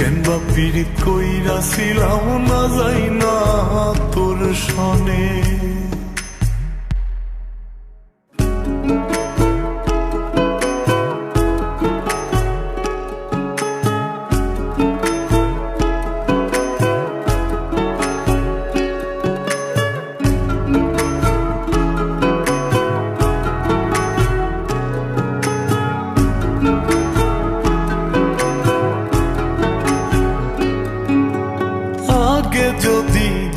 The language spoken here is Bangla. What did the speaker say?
কেন বা পীড়িত কইরা ছিলাম না যাই না তোর সনে?